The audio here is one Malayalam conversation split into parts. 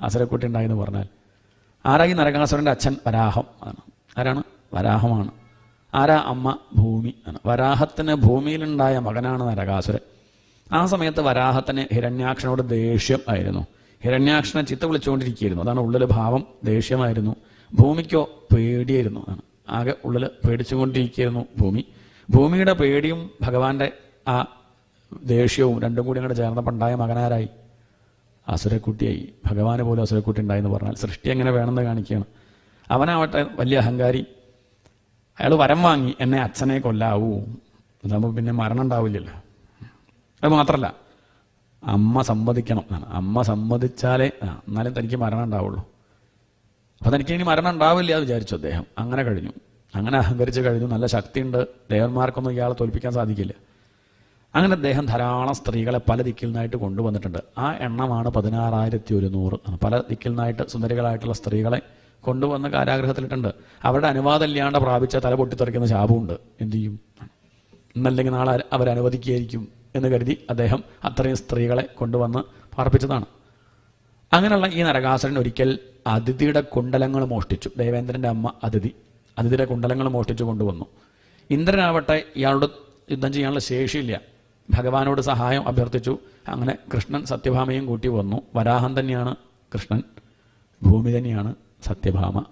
അസുരക്കുട്ടി ഉണ്ടായെന്ന് പറഞ്ഞാൽ ആരായി നരകാസുരന്റെ അച്ഛൻ വരാഹം ആണ്. ആരാണ്? വരാഹമാണ്. ആരാ അമ്മ? ഭൂമി ആണ്. വരാഹത്തിന് ഭൂമിയിലുണ്ടായ മകനാണ് നരകാസുരൻ. ആ സമയത്ത് വരാഹത്തിന് ഹിരണ്യാക്ഷനോട് ദേഷ്യം ആയിരുന്നു. ഹിരണ്യാക്ഷനെ ചിത്ത വിളിച്ചുകൊണ്ടിരിക്കുകയായിരുന്നു. അതാണ് ഉള്ളിൽ ഭാവം. ദേഷ്യമായിരുന്നു. ഭൂമിക്കോ പേടിയായിരുന്നു. ആണ്. ആകെ ഉള്ളിൽ പേടിച്ചുകൊണ്ടിരിക്കുകയായിരുന്നു ഭൂമി. ഭൂമിയുടെ പേടിയും ഭഗവാന്റെ ആ ദേഷ്യവും രണ്ടും കൂടി അങ്ങോട്ട് ചേർന്നപ്പോൾ ഉണ്ടായ മകനാരായി? അസുരക്കുട്ടിയായി. ഭഗവാനെ പോലും അസുരക്കുട്ടി ഉണ്ടായെന്ന് പറഞ്ഞാൽ സൃഷ്ടി എങ്ങനെ വേണമെന്ന് കാണിക്കുകയാണ്. അവനാവട്ടെ വലിയ അഹങ്കാരി. അയാൾ വരം വാങ്ങി എന്നെ അച്ഛനെ കൊല്ലാവൂ. അതാകുമ്പോൾ പിന്നെ മരണം ഉണ്ടാവില്ലല്ലോ. അത് മാത്രമല്ല അമ്മ സമ്മതിക്കണം അമ്മ സമ്മതിച്ചാലേ എന്നാലും തനിക്ക് മരണം ഉണ്ടാവുള്ളൂ. അപ്പം തനിക്ക് ഇനി മരണം ഉണ്ടാവില്ല എന്ന് വിചാരിച്ചു അദ്ദേഹം. അങ്ങനെ കഴിഞ്ഞു. അങ്ങനെ അഹങ്കരിച്ച് കഴിഞ്ഞു. നല്ല ശക്തിയുണ്ട്. ദേവന്മാർക്കൊന്നും ഇയാളെ തോൽപ്പിക്കാൻ സാധിക്കില്ല. അങ്ങനെ അദ്ദേഹം ധാരാളം സ്ത്രീകളെ പല ദിക്കിൽ നിന്നായിട്ട് കൊണ്ടുവന്നിട്ടുണ്ട്. ആ എണ്ണമാണ് പതിനാറായിരത്തി ഒരുന്നൂറ് പല ദിക്കിൽ നിന്നായിട്ട് സുന്ദരികളായിട്ടുള്ള സ്ത്രീകളെ കൊണ്ടുവന്ന് കാരാഗ്രഹത്തിലിട്ടുണ്ട്. അവരുടെ അനുവാദം ഇല്ലാണ്ട് പ്രാപിച്ച തല പൊട്ടിത്തെറിക്കുന്ന ശാപമുണ്ട്. എന്തു ചെയ്യും? ഇന്നല്ലെങ്കിൽ നാളെ അവരനുവദിക്കുകയായിരിക്കും എന്ന് കരുതി അദ്ദേഹം അത്രയും സ്ത്രീകളെ കൊണ്ടുവന്ന് പാർപ്പിച്ചതാണ്. അങ്ങനെയുള്ള ഈ നരകാസുരൻ ഒരിക്കൽ അതിഥിയുടെ കുണ്ടലങ്ങൾ മോഷ്ടിച്ചു. ദേവേന്ദ്രന്റെ അമ്മ അതിഥി. അതിഥിയുടെ കുണ്ടലങ്ങൾ മോഷ്ടിച്ചു കൊണ്ടുവന്നു. ഇന്ദ്രനാവട്ടെ ഇയാളോട് യുദ്ധം ചെയ്യാനുള്ള ശേഷിയില്ല. ഭഗവാനോട് സഹായം അഭ്യർത്ഥിച്ചു. അങ്ങനെ കൃഷ്ണൻ സത്യഭാമയും കൂട്ടി വന്നു. വരാഹൻ തന്നെയാണ് കൃഷ്ണൻ ഭൂമി തന്നെയാണ് സത്യഭാമ.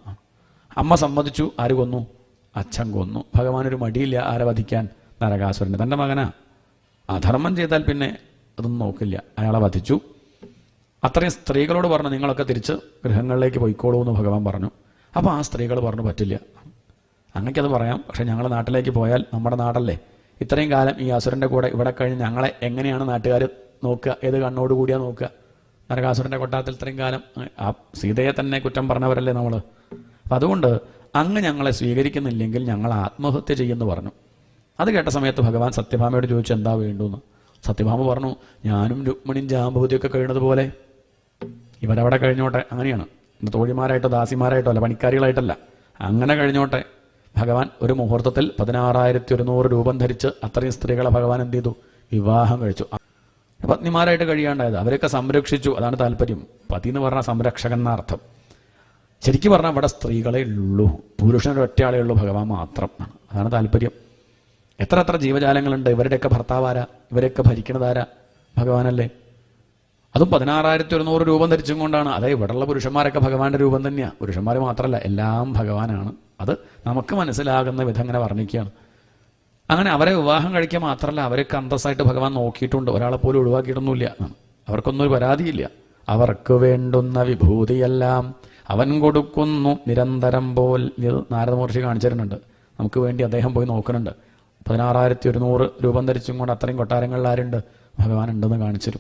അമ്മ സമ്മതിച്ചു ആര് കൊന്നു? അച്ഛൻ കൊന്നു. ഭഗവാനൊരു മടിയില്ല ആരെ വധിക്കാൻ? നരകാസുരന്. തന്റെ മകനാ. അധർമ്മം ചെയ്താൽ പിന്നെ അതൊന്നും നോക്കില്ല. അയാളെ വധിച്ചു. അത്രയും സ്ത്രീകളോട് പറഞ്ഞു നിങ്ങളൊക്കെ തിരിച്ച് ഗൃഹങ്ങളിലേക്ക് പോയിക്കോളൂ എന്ന് ഭഗവാൻ പറഞ്ഞു. അപ്പോൾ ആ സ്ത്രീകൾ പറഞ്ഞു പറ്റില്ല. അങ്ങനെക്കത് പറയാം. പക്ഷേ ഞങ്ങളുടെ നാട്ടിലേക്ക് പോയാൽ നമ്മുടെ നാടല്ലേ? ഇത്രയും കാലം ഈ അസുരന്റെ കൂടെ ഇവിടെ കഴിഞ്ഞ് ഞങ്ങളെ എങ്ങനെയാണ് നാട്ടുകാർ നോക്കുക? ഏത് കണ്ണോടുകൂടിയാ നോക്കുക? നരകാസുരന്റെ കൊട്ടാരത്തിൽ ഇത്രയും കാലം ആ സീതയെ തന്നെ കുറ്റം പറഞ്ഞവരല്ലേ നമ്മൾ അപ്പം അതുകൊണ്ട് അങ്ങ് ഞങ്ങളെ സ്വീകരിക്കുന്നില്ലെങ്കിൽ ഞങ്ങൾ ആത്മഹത്യ ചെയ്യുമെന്ന് പറഞ്ഞു. അത് കേട്ട സമയത്ത് ഭഗവാൻ സത്യഭാമയോട് ചോദിച്ചു എന്താ വേണ്ടുന്ന്? സത്യഭാമ പറഞ്ഞു ഞാനും രുക്മിണിയും ജാമ്പൂതിയൊക്കെ കഴിയുന്നത് പോലെ. ഇവരവിടെ കഴിഞ്ഞോട്ടെ? അങ്ങനെയാണ്. തോഴിമാരായിട്ടോ ദാസിമാരായിട്ടോ അല്ല പണിക്കാരികളായിട്ടല്ല. അങ്ങനെ കഴിഞ്ഞോട്ടെ. ഭഗവാൻ ഒരു മുഹൂർത്തത്തിൽ പതിനാറായിരത്തി ഒരുന്നൂറ് രൂപം ധരിച്ച് അത്രയും സ്ത്രീകളെ ഭഗവാൻ എന്ത് ചെയ്തു? വിവാഹം കഴിച്ചു. പത്നിമാരായിട്ട് കഴിയാണ്ടായത്. അവരൊക്കെ സംരക്ഷിച്ചു. അതാണ് താല്പര്യം. പതി എന്ന് പറഞ്ഞാൽ സംരക്ഷകൻ എന്നർത്ഥം ശരിക്കും പറഞ്ഞാൽ ഇവിടെ സ്ത്രീകളെ ഉള്ളൂ. പുരുഷനൊരു ഒറ്റയാളേ ഉള്ളൂ. ഭഗവാൻ മാത്രം. അതാണ് താല്പര്യം. എത്ര എത്ര ജീവജാലങ്ങളുണ്ട്. ഇവരുടെയൊക്കെ ഭർത്താവാരാ ഇവരെയൊക്കെ ഭരിക്കണതാരാ ഭഗവാനല്ലേ. അതും പതിനാറായിരത്തി ഒരുന്നൂറ് രൂപം ധരിച്ചും കൊണ്ടാണ്. അതെ ഇവിടെയുള്ള പുരുഷന്മാരൊക്കെ ഭഗവാന്റെ രൂപം തന്നെയാണ് പുരുഷന്മാർ മാത്രമല്ല എല്ലാം ഭഗവാനാണ്. അത് നമുക്ക് മനസ്സിലാകുന്ന വിധം അങ്ങനെ വർണിക്കുകയാണ്. അങ്ങനെ അവരെ വിവാഹം കഴിക്കുക മാത്രമല്ല അവരൊക്കെ അന്തസ്സായിട്ട് ഭഗവാൻ നോക്കിയിട്ടുണ്ട്. ഒരാളെ പോലും ഒഴിവാക്കിയിട്ടൊന്നുമില്ല. അവർക്കൊന്നും ഒരു പരാതിയില്ല. അവർക്ക് വേണ്ടുന്ന വിഭൂതിയെല്ലാം അവൻ കൊടുക്കുന്നു. നിരന്തരം പോൽ നാരദമഹർഷി കാണിച്ചു തരുന്നുണ്ട്. നമുക്ക് വേണ്ടി അദ്ദേഹം പോയി നോക്കുന്നുണ്ട്. പതിനാറായിരത്തി ഒരുന്നൂറ് രൂപം ധരിച്ചും കൊണ്ട് അത്രയും കൊട്ടാരങ്ങളിൽ ആരുണ്ട്? ഭഗവാൻ ഉണ്ടെന്ന് കാണിച്ചു